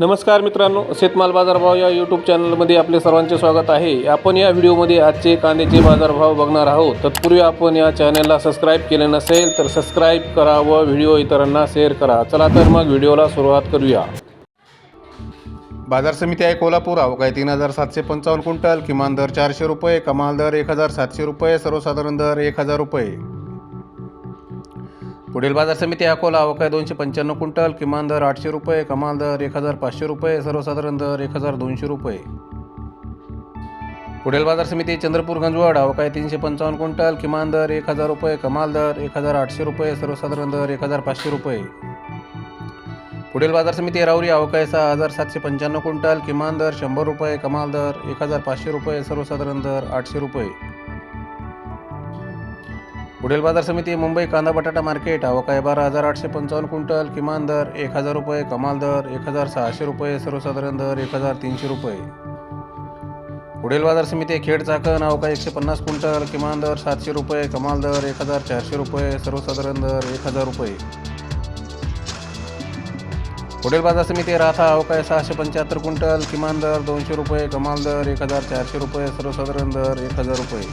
नमस्कार मित्रांनो शेतमाल बाजारभाव या यूट्यूब चॅनलमध्ये आपले सर्वांचे स्वागत आहे. आपण या व्हिडिओमध्ये आजचे कांद्याचे बाजारभाव बघणार आहोत. तत्पूर्वी आपण या चॅनलला सबस्क्राईब केले नसेल तर सबस्क्राईब करा व व्हिडिओ इतरांना शेअर करा. चला तर मग व्हिडिओला सुरुवात करूया. बाजार समिती आहे कोल्हापूर. अवकाय तीन हजार सातशे पंचावन्न क्विंटल. किमान दर चारशे रुपये कमाल दर एक हजार सातशे रुपये सर्वसाधारण दर एक हजार रुपये. पुढील बाजार समिती अकोला अवकाय दोनशे पंच्याण्णव क्विंटल किमान दर आठशे रुपये कमाल दर एक हजार पाचशे रुपये सर्वसाधारण दर एक हजार दोनशे रुपये. पुढील बाजार समिती चंद्रपूर गंजवड अवकाय तीनशे पंचावन्न क्विंटल किमान दर एक हजार रुपये कमाल दर एक हजार आठशे रुपये सर्वसाधारण दर एक हजार पाचशे रुपये. पुढील बाजार समिती राऊरी अवकाय सहा हजार सातशे पंच्याण्णव क्विंटल किमान दर शंभर रुपये कमाल दर एक हजार पाचशे रुपये सर्वसाधारण दर आठशे रुपये. पुढील बाजार समिती मुंबई कांदा बटाटा मार्केट अवकाय बारा हजार आठशे पंचावन्न क्विंटल किमान दर एक हजार रुपये कमाल दर एक हजार सहाशे रुपये सर्वसाधारण दर एक हजार तीनशे रुपये. पुढील बाजार समिती खेड चाकण अवकाय एकशे पन्नास क्विंटल किमान दर सातशे रुपये कमाल दर एक हजार चारशे रुपये सर्वसाधारण दर एक हजार रुपये. पुढील बाजार समिती राहता अवकाय सहाशे पंच्याहत्तर क्विंटल किमान दर दोनशे रुपये कमाल दर एक हजार चारशे रुपये सर्वसाधारण दर एक हजार रुपये.